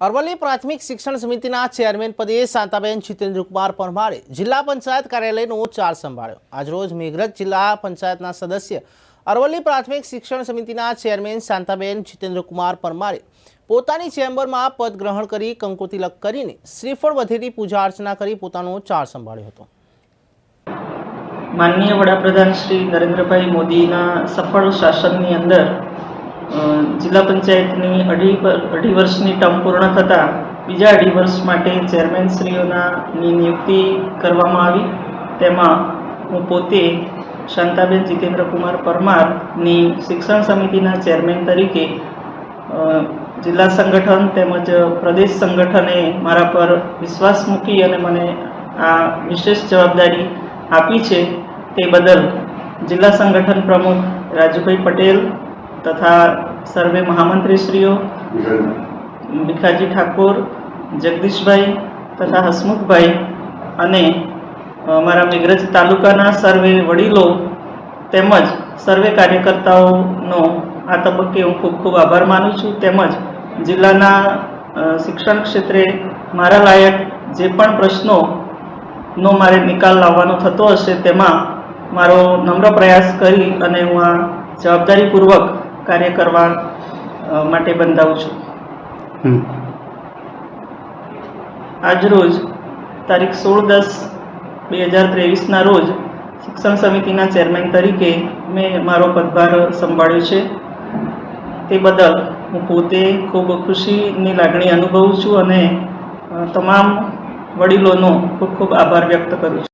અરવલ્લી પ્રાથમિક શિક્ષણ સમિતિના ચેરમેન પદે શાંતાબેન જીતેન્દ્રકુમાર પરમારે જિલ્લા પંચાયત કાર્યાલયનો ચાર્જ સંભાળ્યો. આજરોજ મેઘરજ જિલ્લા પંચાયતના સદસ્ય અરવલ્લી પ્રાથમિક શિક્ષણ સમિતિના ચેરમેન શાંતાબેન જીતેન્દ્રકુમાર પરમારે પોતાની ચેમ્બરમાં પદ ગ્રહણ કરી કંકોતિલક કરીને શ્રીફળ વધેરી પૂજા અર્ચના કરી પોતાનો ચાર્જ સંભાળ્યો હતો. માનનીય વડાપ્રધાન શ્રી નરેન્દ્રભાઈ મોદીના સફળ શાસનની અંદર જિલ્લા પંચાયતની અઢી અઢી વર્ષની ટર્મ પૂર્ણ થતાં બીજા અઢી વર્ષ માટે ચેરમેનશ્રીઓનાની નિયુક્તિ કરવામાં આવી. તેમાં હું પોતે શાંતાબેન જીતેન્દ્રકુમાર પરમારની શિક્ષણ સમિતિના ચેરમેન તરીકે જિલ્લા સંગઠન તેમજ પ્રદેશ સંગઠને મારા પર વિશ્વાસ મૂકી અને મને આ વિશેષ જવાબદારી આપી છે તે બદલ જિલ્લા સંગઠન પ્રમુખ રાજુભાઈ પટેલ તથા સર્વે મહામંત્રીશ્રીઓ, ભીખાજી ઠાકોર, જગદીશભાઈ તથા હસમુખભાઈ અને અમારા મેઘરજ તાલુકાના સર્વે વડીલો તેમજ સર્વે કાર્યકર્તાઓનો આ તબક્કે હું ખૂબ ખૂબ આભાર માનું છું. તેમજ જિલ્લાના શિક્ષણ ક્ષેત્રે મારા લાયક જે પણ પ્રશ્નોનો મારે નિકાલ લાવવાનો થતો હશે તેમાં મારો નમ્ર પ્રયાસ કરી અને હું આ જવાબદારીપૂર્વક કાર્ય કરવા માટે બંધાવું છું. આજરોજ તારીખ સોળ દસ બે હજાર ત્રેવીસના રોજ શિક્ષણ સમિતિના ચેરમેન તરીકે મેં મારો પદભાર સંભાળ્યો છે. તે બદલ હું પોતે ખૂબ ખુશીની લાગણી અનુભવું છું અને તમામ વડીલોનો ખૂબ ખૂબ આભાર વ્યક્ત કરું છું.